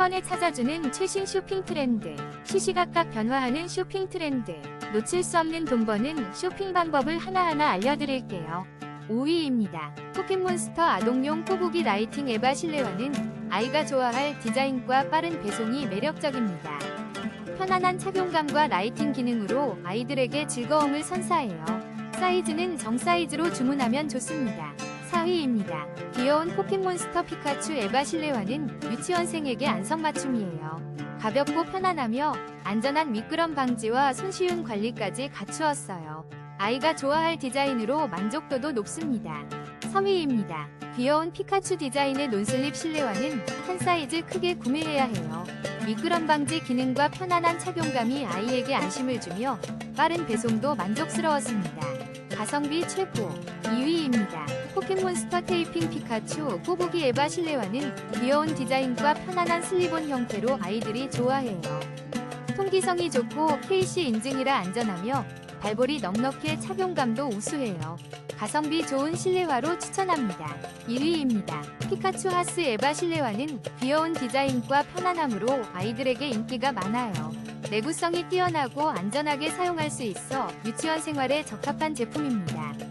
번에 찾아주는 최신 쇼핑 트렌드. 시시각각 변화하는 쇼핑 트렌드. 놓칠 수 없는 돈 버는 쇼핑 방법을 하나하나 알려드릴게요. 5위입니다. 포켓몬스터 아동용 꼬부기 라이팅 에바 실내화는 아이가 좋아할 디자인과 빠른 배송이 매력적입니다. 편안한 착용감과 라이팅 기능으로 아이들에게 즐거움을 선사해요. 사이즈는 정 사이즈로 주문하면 좋습니다. 4위입니다. 귀여운 포켓몬스터 피카츄 에바 실내화는 유치원생에게 안성맞춤이에요. 가볍고 편안하며 안전한 미끄럼 방지와 손쉬운 관리까지 갖추었어요. 아이가 좋아할 디자인으로 만족도도 높습니다. 3위입니다. 귀여운 피카츄 디자인의 논슬립 실내화는 한 사이즈 크게 구매해야 해요. 미끄럼 방지 기능과 편안한 착용감이 아이에게 안심을 주며 빠른 배송도 만족스러웠습니다. 가성비 최고 2위입니다. 포켓몬스터 테이핑 피카츄 꼬부기 에바 실내화는 귀여운 디자인과 편안한 슬리본 형태로 아이들이 좋아해요. 통기성이 좋고 KC 인증이라 안전하며 발볼이 넉넉해 착용감도 우수해요. 가성비 좋은 실내화로 추천합니다. 1위입니다. 피카츄 하스 에바 실내화는 귀여운 디자인과 편안함으로 아이들에게 인기가 많아요. 내구성이 뛰어나고 안전하게 사용할 수 있어 유치원 생활에 적합한 제품입니다.